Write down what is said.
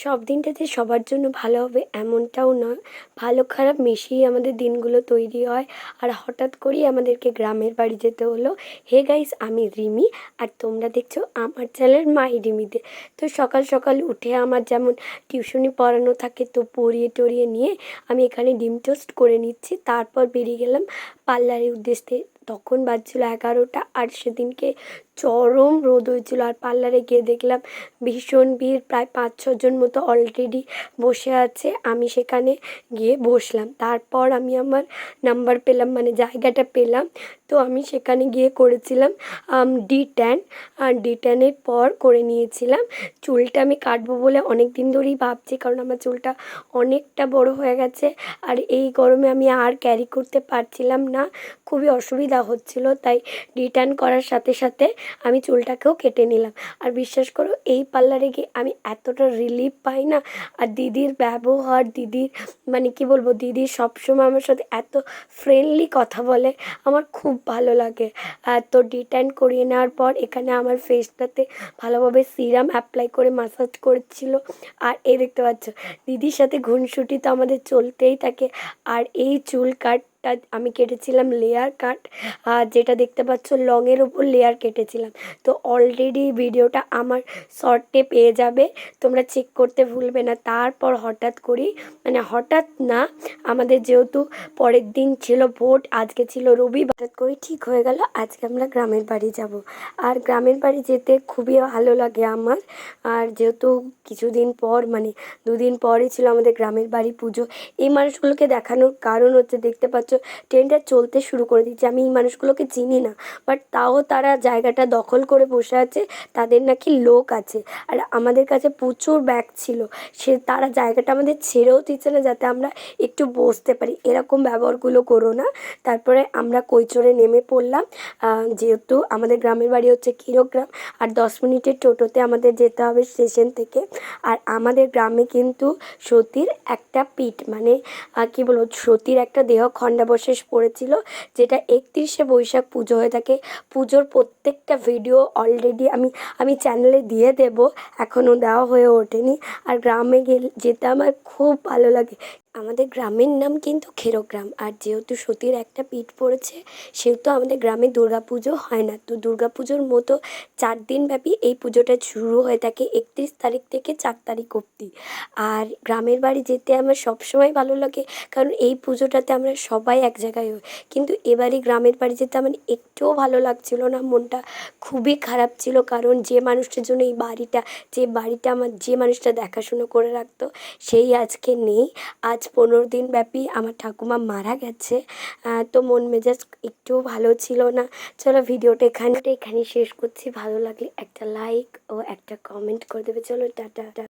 সব দিনটা যে সবার জন্য ভালো হবে এমনটাও নয়। ভালো খারাপ মিশিয়ে আমাদের দিনগুলো তৈরি হয়। আর হঠাৎ করেই আমাদেরকে গ্রামের বাড়ি যেতে হলো। হে গাইস, আমি রিমি আর তোমরা দেখছ আমার চ্যানেল মাই রিমিতে তো সকাল সকাল উঠে আমার যেমন টিউশনি পড়ানো থাকে, তো পড়িয়ে টরিয়ে নিয়ে আমি এখানে ডিম টোস্ট করে নিচ্ছি। তারপর বেরিয়ে গেলাম পার্লারের উদ্দেশ্যে। তখন বাজছিল এগারোটা আর সেদিনকে চরম রোদ হয়েছিল আর পার্লারে গিয়ে দেখলাম ভীষণ ভিড়, প্রায় পাঁচ ছজন মতো অলরেডি বসে আছে। আমি সেখানে গিয়ে বসলাম। তারপর আমি আমার নাম্বার পেলাম মানে জায়গাটা পেলাম। তো আমি সেখানে গিয়ে করেছিলাম ডি ট্যান আর ডি ট্যানের পর করে নিয়েছিলাম। চুলটা আমি কাটবো বলে অনেক দিন ধরেই ভাবছি, কারণ আমার চুলটা অনেকটা বড় হয়ে গেছে। আর এই গরমে আমি আর ক্যারি করতে পারছিলাম না। খুবই অসুবিধা হচ্ছিল, তাই রিটার্ন করার সাথে সাথে আমি চুলটাকেও কেটে নিলাম। আর বিশ্বাস করো, এই পার্লারে গিয়ে আমি এতটা রিলিফ পাই না, আর দিদির ব্যবহার, দিদির মানে কি বলব, দিদি সবসময় আমার সাথে এত ফ্রেন্ডলি কথা বলে, আমার খুব ভালো লাগে। আর তো ডিটার্ন করিয়ে নেওয়ার পর এখানে আমার ফেসটাতে ভালোভাবে সিরাম অ্যাপ্লাই করে মাসাজ করছিল। আর এই দেখতে পাচ্ছ, দিদির সাথে ঘুনসুটি তো আমাদের চলতেই থাকে। আর এই চুল কাটটা আমি কেটেছিলাম লেয়ার কাট আর যেটা দেখতে পাচ্ছ লংয়ের ওপর লেয়ার কেটেছিলাম। তো অলরেডি ভিডিওটা আমার শর্টে পেয়ে যাবে, তোমরা চেক করতে ভুলবে না। তারপর হঠাৎ করেই মানে হঠাৎ না, আমাদের যেহেতু পরের দিন ছিল ভোট, আজকে ছিল রবি হঠাৎ করে ঠিক হয়ে গেল, আজকে আমরা গ্রামের বাড়ি যাব। আর গ্রামের বাড়ি যেতে খুবই ভালো লাগে আমার। আর যেহেতু কিছুদিন পর মানে দুদিন পরই ছিল আমাদের গ্রামের বাড়ি পুজো, এই মানুষগুলোকে দেখানোর কারণ হচ্ছে দেখতে পাচ্ছ ট্রেনটা চলতে শুরু করে দিচ্ছে আমি এই মানুষগুলোকে চিনি না বাট তাও তারা জায়গাটা দখল করে বসে আছে, তাদের নাকি লোক আছে। আর আমাদের কাছে প্রচুর ব্যাগ ছিল, সে তারা জায়গাটা আমাদের ছেড়েও দিচ্ছে না যাতে আমরা একটু বসতে পারি। এরকম ব্যবহারগুলো করো না। তারপরে আমরা কৈচরে নেমে পড়লাম। যেহেতু আমাদের গ্রামের বাড়ি হচ্ছে ক্ষীরগ্রাম আর দশ মিনিটের টোটোতে আমাদের যেতে হবে স্টেশন থেকে। আর আমাদের গ্রামে কিন্তু সতীর একটা পিঠ মানে কী বলব, সতীর একটা দেহ খণ্ডাবশেষ পড়েছিল, যেটা একত্রিশে বৈশাখ পুজো হয়ে থাকে। পুজোর প্রত্যেকটা ভিডিও অলরেডি আমি আমি চ্যানেলে দিয়ে দেব এখনও দেওয়া হয়ে ওঠেনি। আর গ্রামে গেলে, যেতে আমার খুব ভালো লাগে। আমাদের গ্রামের নাম কিন্তু খেরোগ্রাম। আর যেহেতু সতীর একটা পিঠ পড়েছে, সেহেতু আমাদের গ্রামে পুজো হয় না। তো পুজোর মতো চার দিনব্যাপী এই পুজোটা শুরু হয়ে থাকে একত্রিশ তারিখ থেকে চার তারিখ অবধি। আর গ্রামের বাড়ি যেতে আমার সবসময় ভালো লাগে, কারণ এই পুজোটাতে আমরা সবাই এক জায়গায় হই। কিন্তু এবারই গ্রামের বাড়ি যেতে আমার একটুও ভালো লাগছিল না, মনটা খুবই খারাপ ছিল, কারণ যে মানুষটার জন্য এই বাড়িটা, যে বাড়িটা আমার, যে মানুষটা দেখাশুনো করে রাখতো, সেই আজকে নেই। আজ পনেরো দিন ব্যাপী আমার ঠাকুমা মারা গেছে। তো মন মেজাজ একটুও ভালো ছিল না। চলো ভিডিওটা এখানে এখানেই শেষ করছি। ভালো লাগলে একটা লাইক ও একটা কমেন্ট করে দেবে। চলো, টাটা।